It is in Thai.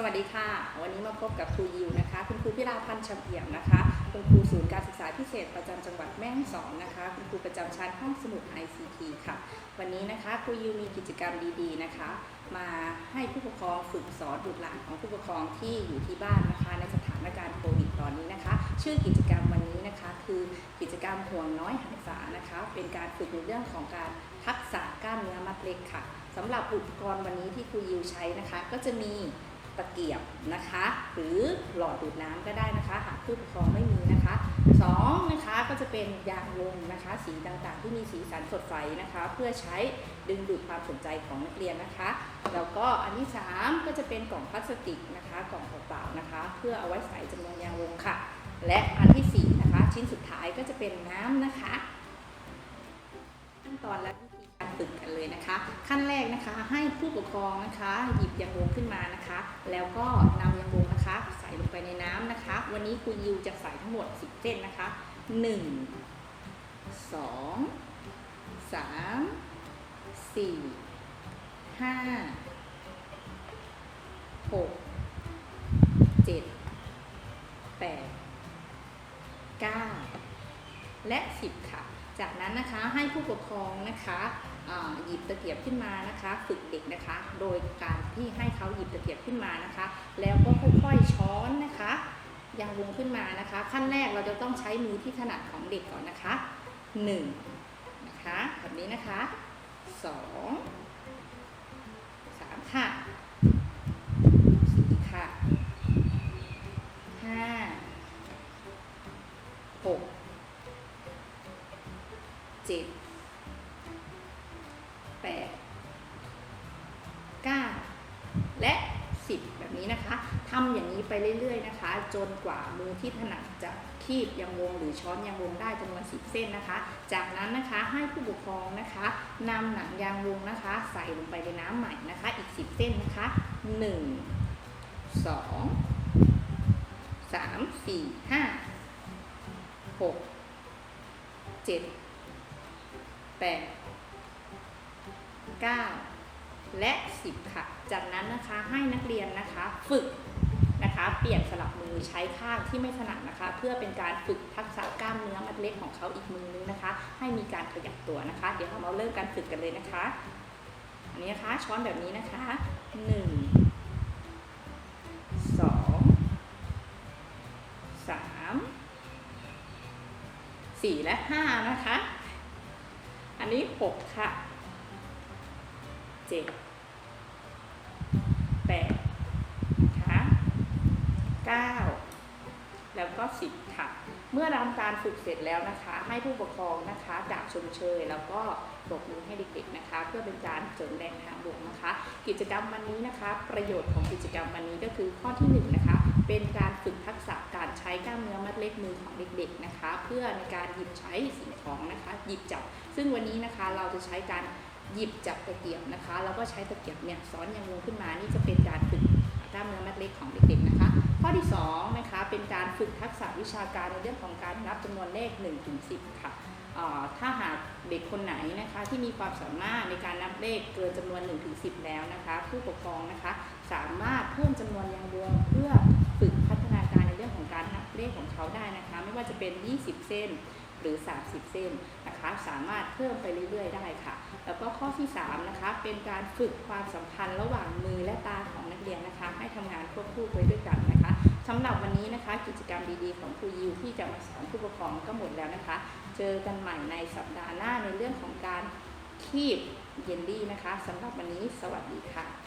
สวัสดีค่ะ วันนี้มาพบกับครูยิวนะคะ คุณครูพิลาพันธ์ชำเอี่ยมนะคะ คุณครูศูนย์การศึกษาพิเศษประจำจังหวัดแม่ฮ่องสอนนะคะ คุณครูประจำชั้นห้องสมุด ICT ค่ะ วันนี้นะคะครูยิวมีกิจกรรมดีๆนะคะ มาให้ผู้ปกครองฝึกสอนบุตรหลานของผู้ปกครองที่อยู่ที่บ้านนะคะ ในสถานการณ์โควิดตอนนี้นะคะ ชื่อกิจกรรมวันนี้นะคะ คือกิจกรรมห่วงน้อยหันษานะคะ เป็นการฝึกในเรื่องของการทักษะกล้ามเนื้อมัดเล็กค่ะสำหรับอุปกรณ์วันนี้ที่ครูยิวใช้นะคะ ก็จะมี ตะเกียบนะคะ หรือหลอดดูดน้ำก็ได้นะคะ หากผู้ปกครองไม่มีนะคะสองนะคะก็จะเป็นยางวงนะคะ สีต่างๆ ที่มีสีสันสดใสนะคะ เพื่อใช้ดึงดูดความสนใจของนักเรียนนะคะ แล้วก็อันที่สามก็จะเป็นกล่องพลาสติกนะคะ กล่องเปล่าๆนะคะ เพื่อเอาไว้ใส่จำนวนยางวงค่ะ และอันที่สี่นะคะ ชิ้นสุดท้ายก็จะเป็นน้ำนะคะขั้นตอนและวิธีการ ฝึกกันเลยนะคะ ขั้นแรกนะคะให้ผู้ปกครองนะคะ หยิบยางวงขึ้นมานะคะ แล้วก็นำยางวงนะคะ ใส่ลงไปในน้ำนะคะ วันนี้ครูยิวจะใส่ทั้งหมด 10เส้นนะคะ 1 2 3 4 5 6 7 8 9 และ 10 ค่ะ จากนั้นนะคะให้ผู้ปกครองนะคะ หยิบตะเกียบขึ้นมานะคะ ฝึกเด็กนะคะ โดยการที่ให้เขาหยิบตะเกียบขึ้นมานะคะ แล้วก็ค่อยๆช้อนนะคะยังวงขึ้นมานะคะ ขั้นแรกเราจะต้องใช้มือที่ถนัดของเด็กก่อนนะคะ1นะคะแบบนี้นะคะ2 3ค่ะ4ค่ะ5 6 7 สิบแบบนี้นะคะทำอย่างนี้ไปเรื่อยๆนะคะ จนกว่ามือที่ถนัดจะคีบยังวงหรือช้อนยังวงได้จำนวนสิบเส้นนะคะ จากนั้นนะคะให้ผู้ปกครองนะคะนำหนังยางวงนะคะ ใส่ลงไปในน้ำใหม่นะคะ อีกสิบเส้นนะคะหนึ่งสองสามสี่ห้าหกเจ็ดแปดเก้า และ 10 ค่ะ จากนั้นนะคะให้นักเรียนนะคะฝึกนะคะ เปลี่ยนสลับมือใช้ข้างที่ไม่ถนัดนะคะ เพื่อเป็นการฝึกทักษะกล้ามเนื้อมัดเล็กของเขาอีกมือนึงนะคะ ให้มีการขยับตัวนะคะ เดี๋ยวเรามาเริ่มการฝึกกันเลยนะคะ อันนี้นะคะช้อนแบบนี้นะคะ 1 2 3 4 และ 5 นะคะ อันนี้ 6 ค่ะ 7 8นะคะ9แล้วก็10ค่ะ เมื่อทำการฝึกเสร็จแล้วนะคะ ให้ผู้ปกครองนะคะกราบชมเชย แล้วก็ปรบมือให้เด็กๆนะคะ เพื่อเป็นการเสริมแรงทางบวกนะคะ กิจกรรมวันนี้นะคะ ประโยชน์ของกิจกรรมวันนี้ก็คือข้อที่1นะคะเป็นการฝึกทักษะการใช้กล้ามเนื้อมัดเล็กมือของเด็กๆนะคะ เพื่อในการหยิบใช้สิ่งของนะคะ หยิบจับ ซึ่งวันนี้นะคะเราจะใช้การ หยิบจับตะเกียบนะคะ แล้วก็ใช้ตะเกียบเนี่ยซ้อนยางวงขึ้นมานี่จะเป็นการฝึกกล้ามเนื้อมัดเล็กของเด็กๆนะคะ ข้อที่2นะคะเป็นการฝึกทักษะวิชาการในเรื่องของการนับจำนวนเลข1ถึง10ค่ะเอ่อถ้าหากเด็กคนไหนนะคะที่มีความสามารถในการนับเลขเกินจำนวน1ถึง10แล้วนะคะผู้ปกครองนะคะสามารถเพิ่มจำนวนยางวงเพื่อฝึกพัฒนาการในเรื่องของการนับเลขของเขาได้นะคะ ไม่ว่าจะเป็น 20 เส้น หรือ 30 เส้นนะคะ สามารถเพิ่มไปเรื่อยๆ ได้ค่ะ แล้วก็ข้อที่ 3 นะคะ เป็นการฝึกความสัมพันธ์ระหว่างมือและตาของนักเรียนนะคะ ให้ทำงานควบคู่ไปด้วยกันนะคะสำหรับวันนี้นะคะ กิจกรรมดีๆ ของครูยิวที่จะมาสอนผู้ปกครองก็หมดแล้วนะคะ เจอกันใหม่ในสัปดาห์หน้าในเรื่องของการคีบเยลลี่นะคะสำหรับวันนี้สวัสดีค่ะ